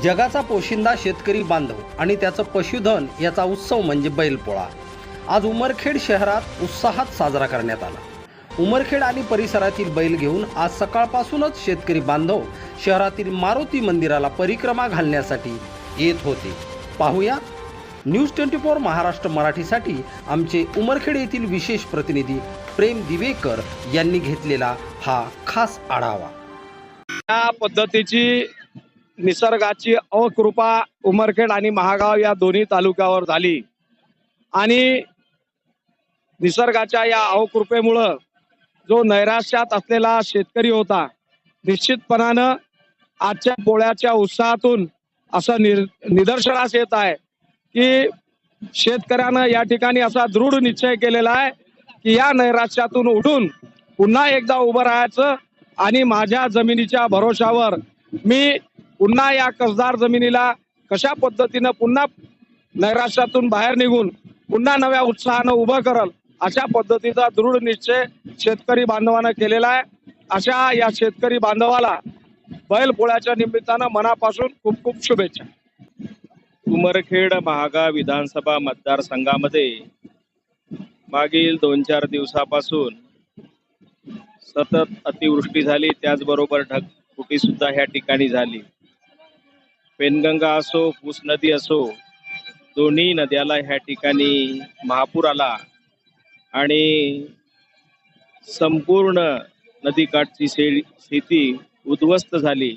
जगाचा पोशिंदा शेतकरी बांधव आणि त्याचं पशुधन याचा उत्सव म्हणजे बैलपोळा. आज उमरखेड शहरात उत्साहात साजरा करण्यात आला. उमरखेड आणि परिसरातील बैल घेऊन आज सकाळपासूनच शेतकरी बांधव शहरातील मारुती मंदिराला परिक्रमा घालण्यासाठी येत होते. पाहूया. न्यूज ट्वेंटी फोर महाराष्ट्र मराठीसाठी आमचे उमरखेड येथील विशेष प्रतिनिधी प्रेम दिवेकर यांनी घेतलेला हा खास आढावा. या पद्धतीची निसर्गाची अकृपा उमरखेड आणि महागाव या दोन्ही तालुक्यावर झाली. आणि निसर्गाच्या या अवकृपेमुळं जो नैराश्यात असलेला शेतकरी होता निश्चितपणानं आजच्या पोळ्याच्या उत्साहातून असं निर निदर्शनास येत आहे की शेतकऱ्यानं या ठिकाणी असा दृढ निश्चय केलेला आहे की या नैराश्यातून उठून पुन्हा एकदा उभं राहायचं आणि माझ्या जमिनीच्या भरोशावर मी पुन्हा या कसदार जमिनीला कशा पद्धतीनं पुन्हा नैराश्यातून बाहेर निघून पुन्हा नव्या उत्साहानं उभं करल अशा पद्धतीचा दृढ निश्चय शेतकरी बांधवानं केलेला आहे. अशा या शेतकरी बांधवाला बैल पोळ्याच्या निमित्तानं मनापासून खूप खूप शुभेच्छा. उमरखेड महागा विधानसभा मतदारसंघामध्ये मागील दोन चार दिवसापासून सतत अतिवृष्टी झाली. त्याचबरोबर ढगफुटी सुद्धा ह्या ठिकाणी झाली. पेनगंगा असो पूस नदी असो दोन्ही नद्याला ह्या ठिकाणी महापूर आला आणि संपूर्ण नदीकाठची शे शेती उद्ध्वस्त झाली.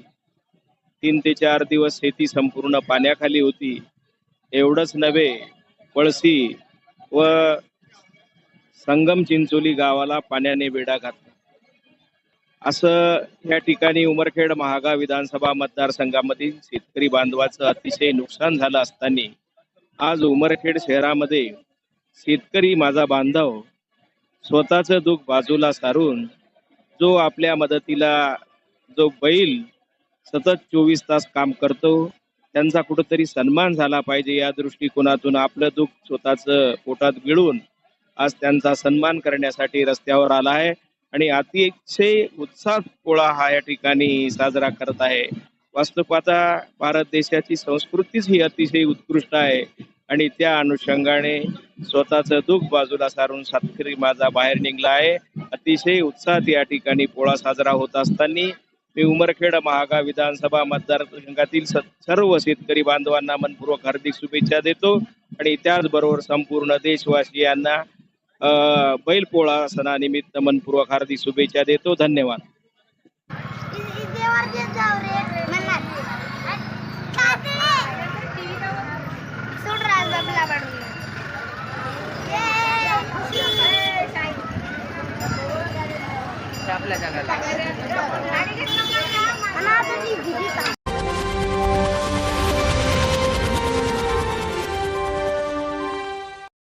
तीन ते चार दिवस शेती संपूर्ण पाण्याखाली होती. एवढंच नव्हे पळसी व संगम चिंचोली गावाला पाण्याने वेढा घातला. असं या ठिकाणी उमरखेड महागा विधानसभा मतदारसंघामधील शेतकरी बांधवाचं अतिशय नुकसान झालं असताना आज उमरखेड शहरामध्ये शेतकरी माझा बांधव स्वतःचं दुःख बाजूला सारून जो आपल्या मदतीला जो बैल सतत चोवीस तास काम करतो त्यांचा कुठंतरी सन्मान झाला पाहिजे या दृष्टिकोनातून आपलं दुःख स्वतःच पोटात गिळून आज त्यांचा सन्मान करण्यासाठी रस्त्यावर आला आहे. आणि अतिशय उत्साह पोळा हा या ठिकाणी साजरा करत आहे. वास्तवाचा भारत देशाची संस्कृतीच ही अतिशय उत्कृष्ट आहे. आणि त्या अनुषंगाने स्वतःचं दुःख बाजूला सारून सातकरी माझा बाहेर निघला आहे. अतिशय उत्साहात या ठिकाणी पोळा साजरा होत असताना मी उमरखेड महागा विधानसभा मतदारसंघातील स- सर्व शेतकरी बांधवांना मनपूर्वक हार्दिक शुभेच्छा देतो. आणि त्याचबरोबर संपूर्ण देशवासियांना बैलपोळा सणानिमित्त मनपूर्वक हार्दिक शुभेच्छा देतो. धन्यवाद. आपल्या जगाला